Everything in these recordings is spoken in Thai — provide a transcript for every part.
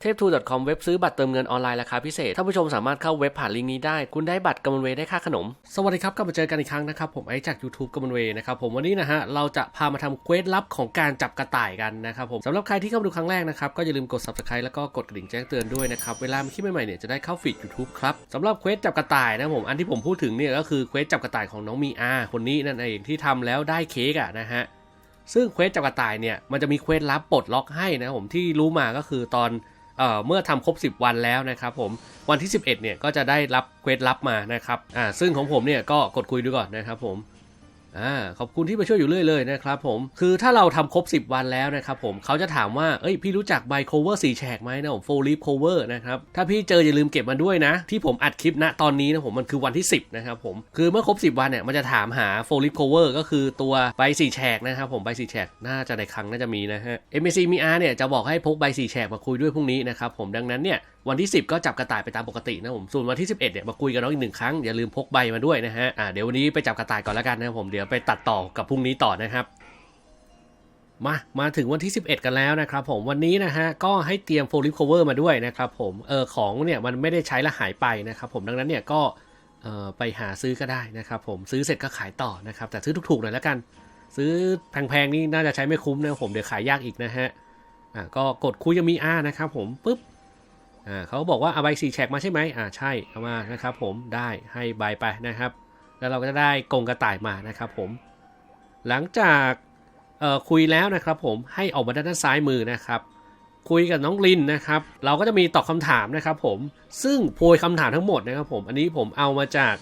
เทพทู .com เว็บซื้อบัตรเติมเงินออนไลน์ราคาพิเศษท่านผู้ชมสามารถเข้าเว็บผ่านลิงก์นี้ได้ คุณได้บัตรกำมะเวได้ค่าขนม สวัสดีครับกลับมาเจอกันอีกครั้งนะครับ ผมไอจาก YouTube กำมะเวนะครับผมวันนี้นะฮะเราจะพามาทำเควสลับของการจับกระต่ายกันนะครับผมสำหรับใครที่เข้ามาดูครั้งแรกนะครับก็อย่าลืมกด subscribe แล้วก็กดกระดิ่งแจ้งเตือนด้วยนะครับเวลามีคลิปใหม่ๆเนี่ยจะได้เข้าฟีด YouTube ครับสำหรับเควสจับกระต่ายนะผมอันที่ผมพูดถึงเนี่ยก็คือเควสจับกระต่ายของน้องมีอาคนนี้นั่นเองที่ทำแล้วได้เค้กอะนะฮะซึ่งเควสจับกระต่ายเนี่ยมันจะมีเควสลับปลดล็อกให้นะผมที่รู้มาก็คือตอน เอ่อเมื่อทำครบ 10 วันแล้วนะครับผมวันที่ 11เนี่ยก็จะได้รับเควสลับมานะครับอ่าซึ่งของผมเนี่ยก็กดคุยดูก่อนนะครับผม อ่าขอบคุณที่มาช่วยอยู่เรื่อยเลยนะครับผมคือถ้าเราทำครบ 10 วันแล้วนะครับผมเขาจะถามว่าเอ้ยพี่รู้จักใบโคเวอร์สีแฉกไหมนะผมโฟลีฟโคเวอร์นะครับถ้าพี่เจออย่าลืมเก็บมาด้วยนะ ที่ผมอัดคลิปณตอนนี้นะผมมันคือวันที่ 10นะครับผมคือเมื่อครบ 10 วันเนี่ยมันจะถามหาโฟลีฟโคเวอร์ก็คือตัวใบสีแฉกนะครับผมใบสีแฉกน่าจะในครั้งน่าจะมีนะฮะ MAC มี R เนี่ยจะบอกให้พกใบสีแฉกมาคุยด้วยพรุ่งนี้นะครับผมดังนั้นเนี่ยวันที่ 10 ก็จับกระต่ายไปตามปกตินะผมส่วนวันที่ 11เนี่ยมาคุยกับน้องอีกหนึ่งครั้งอย่าลืมพกใบมาด้วยนะฮะอ่าเดี๋ยววันนี้ไปจับกระต่ายก่อนแล้วกันนะผมเดี๋ยวไปตัดต่อกับพรุ่งนี้ต่อนะครับ มา มาถึงวันที่ 11 กันแล้วนะครับผมวันนี้นะฮะ ก็ให้เตรียมโฟลิ c โคเวอร์มาด้วยนะครับผมเออของเนี่ยมันไม่ได้ใช้และหายไปนะครับผมดังนั้นเนี่ยก็เออไปหาซื้อก็ได้นะครับผมซื้อเสร็จก็ขายต่อนะครับ แต่ซื้อถูกๆหน่อยแล้วกัน ซื้อแพงๆนี่น่าจะใช้ไม่คุ้มนะผมเดี๋ยวขายยากอีกนะฮะอ่าก็กดคุยยังมีอานะครับผมปุ๊บอ่าเขาบอกว่าเอาใบสีแฉกมาใช่ไหมอ่าใช่เอามานะครับผมได้ให้ใบไปนะครับ แล้วเราก็จะได้กรงกระต่ายมานะครับผม หลังจากคุยแล้วนะครับผมให้ออกมาด้านซ้ายมือนะครับ คุยกับน้องลินนะครับ เราก็จะมีตอบคำถามนะครับผมซึ่งโพยคำถามทั้งหมดนะครับผมอันนี้ผมเอามาจาก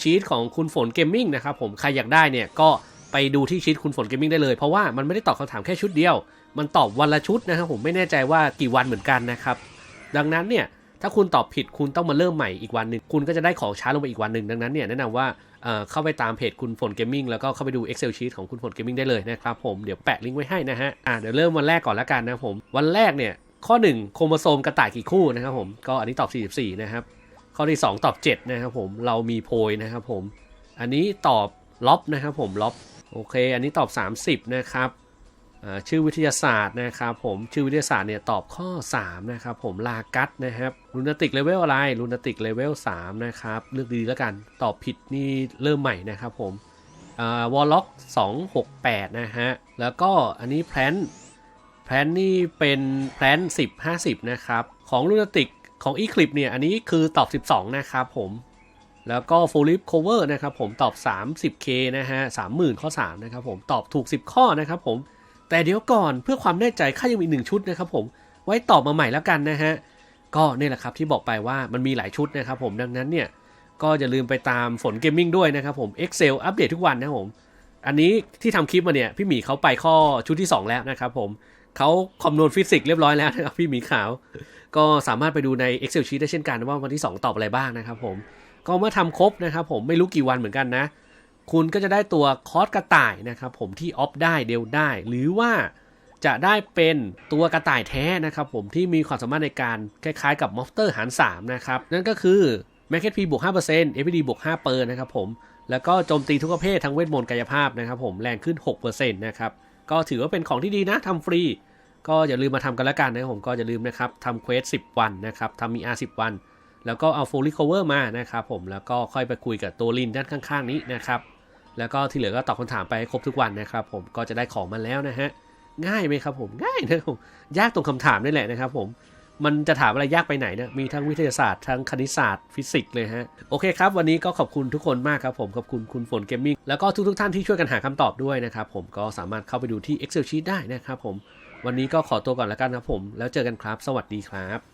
ชีตของคุณฝนเกมมิ่งนะครับผมใครอยากได้เนี่ยก็ไปดูที่ชีตคุณฝนเกมมิ่งได้เลย เพราะว่ามันไม่ได้ตอบคำถามแค่ชุดเดียว มันตอบวันละชุดนะครับผมไม่แน่ใจว่ากี่วันเหมือนกันนะครับ ดังนั้นเนี่ย ถ้าคุณตอบผิดคุณต้องมาเริ่มใหม่อีกวันหนึ่งคุณก็จะได้ของช้าลงไปอีกวันหนึ่งดังนั้นเนี่ยแนะนำว่าเข้าไปตามเพจคุณฝนเกมมิ่งแล้วก็เข้าไปดู Excel sheet ของคุณฝนเกมมิ่งได้เลยนะครับผมเดี๋ยวแปะลิงก์ไว้ให้นะฮะอ่าเดี๋ยวเริ่มวันแรกก่อนล้วกันนะครับผมวันแรกเนี่ยข้อ 1 โครโมโซมกระต่ายกี่คู่นะครับผมก็อันนี้ตอบ 44 นะครับ ข้อที่ 2 ตอบ 7 นะครับผมเรามีโพยนะครับผม อันนี้ตอบล็อบนะครับผมล็อบโอเค อันนี้ตอบ 30 นะครับ ชื่อวิทยาศาสตร์นะครับผมชื่อวิทยาศาสตร์เนี่ยตอบข้อ 3 นะครับผมลากัสนะครับลูนาติกเลเวลอะไรลูนาติกเลเวล3นะครับเลือกดีๆแล้วกันตอบผิดนี่เริ่มใหม่นะครับผมวอลล็อก268 นะฮะ แล้วก็อันนี้แพลนแพลนนี่เป็นแพลน10 50 นะครับ ของลูนาติกของอีคลิปเนี่ย อันนี้คือตอบ 12 นะครับผมแล้วก็ f u l l i p cover นะครับผมตอบ 30k นะฮะ 30,000 ข้อ 3 นะครับผมตอบถูก 10 ข้อนะครับผม แต่เดี๋ยวก่อนเพื่อความแน่ใจค่ายังมีหนึ่งชุดนะครับผมไว้ตอบมาใหม่แล้วกันนะฮะก็นี่แหละครับที่บอกไปว่ามันมีหลายชุดนะครับผมดังนั้นเนี่ยก็อย่าลืมไปตามฝนเกมมิ่งด้วยนะครับผม Excel อัปเดตทุกวันนะครับผม อันนี้ที่ทำคลิปมาเนี่ยพี่หมีเขาไปข้อชุดที่ 2 แล้วนะครับผมเขาคำนวณฟิสิกส์เรียบร้อยแล้วนะครับพี่หมีขาว ก็สามารถไปดูใน Excel sheet ได้เช่นกันว่าวันที่ 2 ตอบอะไรบ้างนะครับผมก็เมื่อทำครบนะครับผมไม่รู้กี่วันเหมือนกันนะ คุณก็จะได้ตัวคอสกระต่ายนะครับผมที่ออฟได้เดลได้ หรือว่าจะได้เป็นตัวกระต่ายแท้นะครับผมที่มีความสามารถในการคล้ายๆกับมอฟเตอร์หาร3นะครับนั่นก็คือ m a c เ p บวก5% FPD บวก5เปอร์นะครับผมแล้วก็โจมตีทุกประเภททั้งเวทมนต์กายภาพนะครับผมแรงขึ้น6%นะครับก็ถือว่าเป็นของที่ดีนะทำฟรี ก็อย่าลืมมาทำกันล้วกันนะผมก็อย่าลืมนะครับทำเควส10 วันนะครับทำมี R 10 วัน แล้วก็เอา full recover มานะครับผมแล้วก็ค่อยไปคุยกับตัวลินด้านข้าง ๆ นี้นะครับ แล้วก็ที่เหลือก็ตอบคำถามไปให้ครบทุกวันนะครับผมก็จะได้ของมันแล้วนะฮะง่ายไหมครับผมง่ายนะผมยากตรงคำถามนี่แหละนะครับผมมันจะถามอะไรยากไปไหนเนี่ยมีทั้งวิทยาศาสตร์ทั้งคณิตศาสตร์ฟิสิกส์เลยฮะโอเคครับ วันนี้ก็ขอบคุณทุกคนมากครับผมขอบคุณคุณฝนเกมมิ่งแล้วก็ทุกๆท่านที่ช่วยกันหาคำตอบด้วยนะครับผมก็สามารถเข้าไปดูที่ Excel sheet ได้นะครับผมวันนี้ก็ขอตัวก่อนแล้วกันนะครับผม แล้วเจอกันครับ สวัสดีครับ